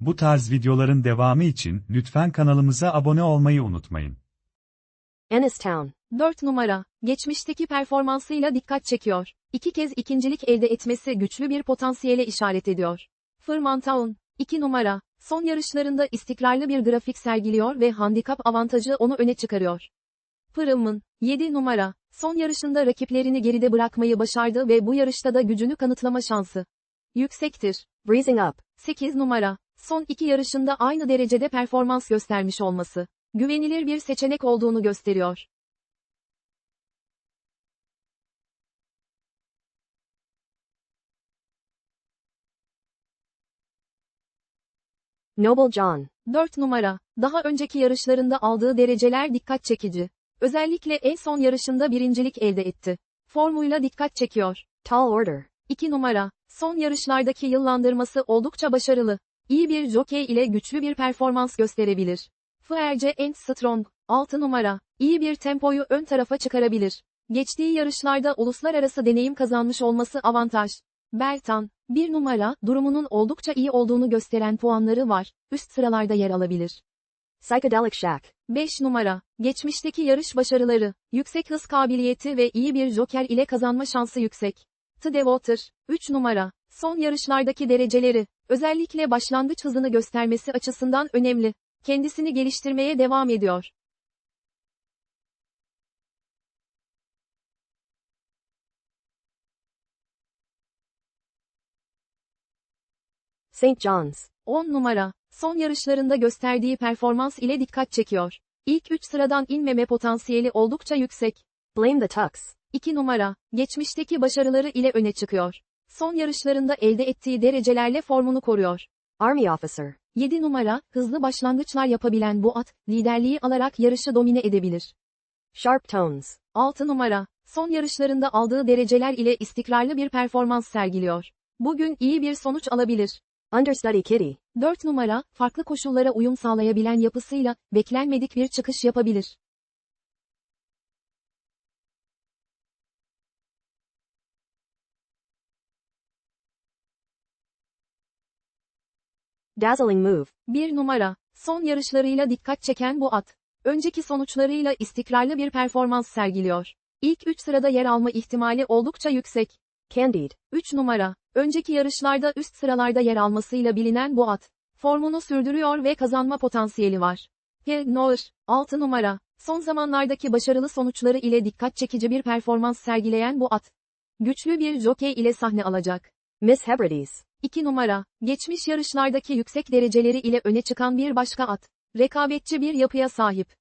Bu tarz videoların devamı için lütfen kanalımıza abone olmayı unutmayın. Ennistown. 4 numara, geçmişteki performansıyla dikkat çekiyor. İki kez ikincilik elde etmesi güçlü bir potansiyele işaret ediyor. Fırmantown, 2 numara, son yarışlarında istikrarlı bir grafik sergiliyor ve handikap avantajı onu öne çıkarıyor. Fırımın, 7 numara, son yarışında rakiplerini geride bırakmayı başardı ve bu yarışta da gücünü kanıtlama şansı yüksektir. Breezing Up. 8 numara, son iki yarışında aynı derecede performans göstermiş olması, güvenilir bir seçenek olduğunu gösteriyor. Noble John. 4 numara, daha önceki yarışlarında aldığı dereceler dikkat çekici. Özellikle en son yarışında birincilik elde etti. Formuyla dikkat çekiyor. Tall Order. 2 numara, son yarışlardaki yıllandırması oldukça başarılı. İyi bir jockey ile güçlü bir performans gösterebilir. Fierce and Strong, 6 numara, iyi bir tempoyu ön tarafa çıkarabilir. Geçtiği yarışlarda uluslararası deneyim kazanmış olması avantaj. Bertan, 1 numara, durumunun oldukça iyi olduğunu gösteren puanları var, üst sıralarda yer alabilir. Psychedelic Shack. 5 numara, geçmişteki yarış başarıları, yüksek hız kabiliyeti ve iyi bir joker ile kazanma şansı yüksek. The Devoter, 3 numara, son yarışlardaki dereceleri, özellikle başlangıç hızını göstermesi açısından önemli. Kendisini geliştirmeye devam ediyor. St. John's. 10 numara, son yarışlarında gösterdiği performans ile dikkat çekiyor. İlk 3 sıradan inmeme potansiyeli oldukça yüksek. Blame the Tux. 2 numara, geçmişteki başarıları ile öne çıkıyor. Son yarışlarında elde ettiği derecelerle formunu koruyor. Army Officer. 7 numara, hızlı başlangıçlar yapabilen bu at, liderliği alarak yarışı domine edebilir. Sharp Tones. 6 numara, son yarışlarında aldığı dereceler ile istikrarlı bir performans sergiliyor. Bugün iyi bir sonuç alabilir. Understudy Kitty. 4 numara, farklı koşullara uyum sağlayabilen yapısıyla, beklenmedik bir çıkış yapabilir. Dazzling Move. 1 numara, son yarışlarıyla dikkat çeken bu at. Önceki sonuçlarıyla istikrarlı bir performans sergiliyor. İlk 3 sırada yer alma ihtimali oldukça yüksek. Candide. 3 numara, önceki yarışlarda üst sıralarda yer almasıyla bilinen bu at. Formunu sürdürüyor ve kazanma potansiyeli var. He Noir, 6 numara, son zamanlardaki başarılı sonuçları ile dikkat çekici bir performans sergileyen bu at. Güçlü bir jockey ile sahne alacak. Miss Hebrides. 2 numara, geçmiş yarışlardaki yüksek dereceleri ile öne çıkan bir başka at. Rekabetçi bir yapıya sahip.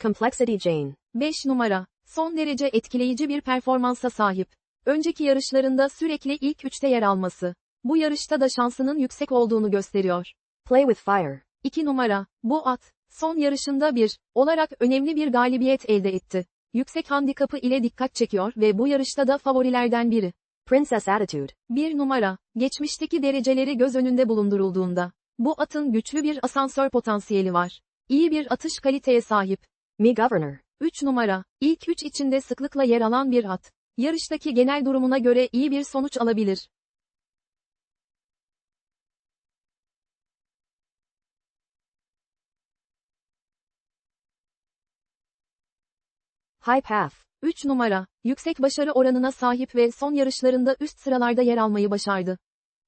Complexity Jane. 5 numara, son derece etkileyici bir performansa sahip. Önceki yarışlarında sürekli ilk üçte yer alması. Bu yarışta da şansının yüksek olduğunu gösteriyor. Play with Fire. 2 numara, bu at, son yarışında bir, olarak önemli bir galibiyet elde etti. Yüksek handikapı ile dikkat çekiyor ve bu yarışta da favorilerden biri. Princess Attitude. 1 numara, geçmişteki dereceleri göz önünde bulundurulduğunda, bu atın güçlü bir asansör potansiyeli var. İyi bir atış kaliteye sahip. Me Governor. 3 numara, ilk 3 içinde sıklıkla yer alan bir at. Yarıştaki genel durumuna göre iyi bir sonuç alabilir. High Path. 3 numara, yüksek başarı oranına sahip ve son yarışlarında üst sıralarda yer almayı başardı.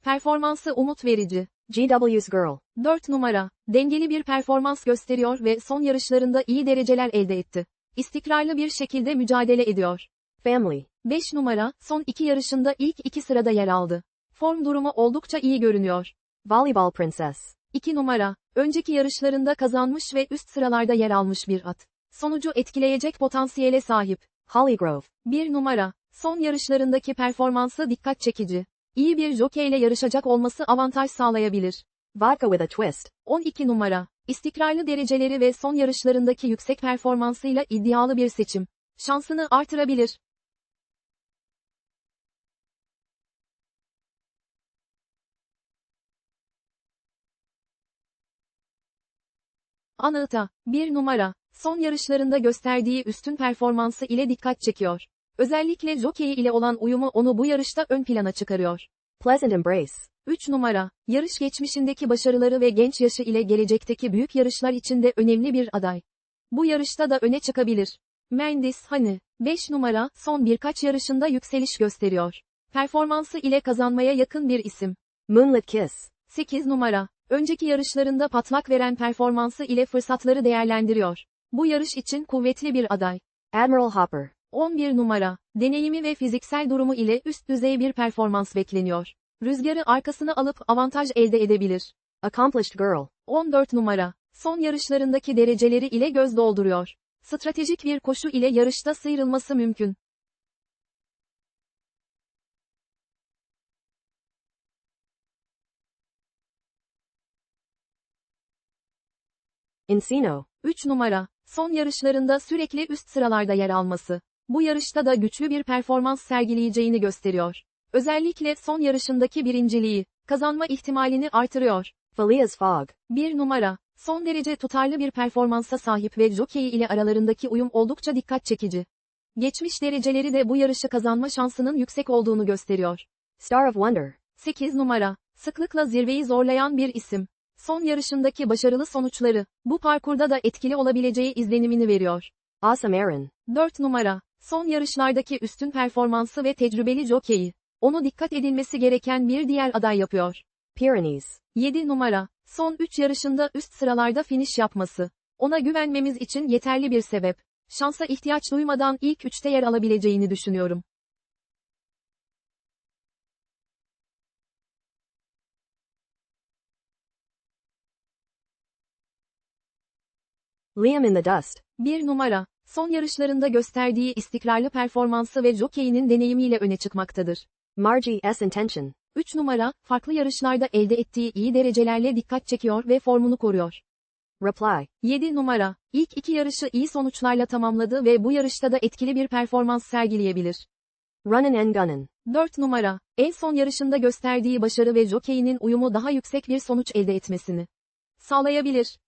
Performansı umut verici. GW's Girl. 4 numara, dengeli bir performans gösteriyor ve son yarışlarında iyi dereceler elde etti. İstikrarlı bir şekilde mücadele ediyor. Family. 5 numara, son iki yarışında ilk iki sırada yer aldı. Form durumu oldukça iyi görünüyor. Volleyball Princess. 2 numara, önceki yarışlarında kazanmış ve üst sıralarda yer almış bir at. Sonucu etkileyecek potansiyele sahip. Hollygrove. 1 numara, son yarışlarındaki performansı dikkat çekici. İyi bir jockey ile yarışacak olması avantaj sağlayabilir. Vodka with a Twist. 12 numara, istikrarlı dereceleri ve son yarışlarındaki yüksek performansıyla iddialı bir seçim. Şansını artırabilir. Anahta, 1 numara, son yarışlarında gösterdiği üstün performansı ile dikkat çekiyor. Özellikle jockey ile olan uyumu onu bu yarışta ön plana çıkarıyor. Pleasant embrace. 3 numara, yarış geçmişindeki başarıları ve genç yaşı ile gelecekteki büyük yarışlar için de önemli bir aday. Bu yarışta da öne çıkabilir. Mendes Hani, 5 numara, son birkaç yarışında yükseliş gösteriyor. Performansı ile kazanmaya yakın bir isim. Moonlit kiss. 8 numara, önceki yarışlarında patlak veren performansı ile fırsatları değerlendiriyor. Bu yarış için kuvvetli bir aday. Admiral Hopper. 11 numara, deneyimi ve fiziksel durumu ile üst düzey bir performans bekleniyor. Rüzgarı arkasına alıp avantaj elde edebilir. Accomplished girl. 14 numara, son yarışlarındaki dereceleri ile göz dolduruyor. Stratejik bir koşu ile yarışta sıyrılması mümkün. Encino. 3 numara, son yarışlarında sürekli üst sıralarda yer alması. Bu yarışta da güçlü bir performans sergileyeceğini gösteriyor. Özellikle son yarışındaki birinciliği, kazanma ihtimalini artırıyor. Phileas Fogg. 1 numara, son derece tutarlı bir performansa sahip ve jockey ile aralarındaki uyum oldukça dikkat çekici. Geçmiş dereceleri de bu yarışı kazanma şansının yüksek olduğunu gösteriyor. Star of Wonder. 8 numara, sıklıkla zirveyi zorlayan bir isim. Son yarışındaki başarılı sonuçları, bu parkurda da etkili olabileceği izlenimini veriyor. Awesome Aaron. 4 numara, son yarışlardaki üstün performansı ve tecrübeli jockey'i, onu dikkat edilmesi gereken bir diğer aday yapıyor. Pyrenees. 7 numara, son 3 yarışında üst sıralarda finish yapması. Ona güvenmemiz için yeterli bir sebep. Şansa ihtiyaç duymadan ilk 3'te yer alabileceğini düşünüyorum. Liam in the Dust. 1 numara, son yarışlarında gösterdiği istikrarlı performansı ve jockey'inin deneyimiyle öne çıkmaktadır. Margie S. Intention. 3 numara, farklı yarışlarda elde ettiği iyi derecelerle dikkat çekiyor ve formunu koruyor. Reply. 7 numara, ilk iki yarışı iyi sonuçlarla tamamladı ve bu yarışta da etkili bir performans sergileyebilir. Runnin' and Gunnin'. 4 numara, en son yarışında gösterdiği başarı ve jockey'inin uyumu daha yüksek bir sonuç elde etmesini sağlayabilir.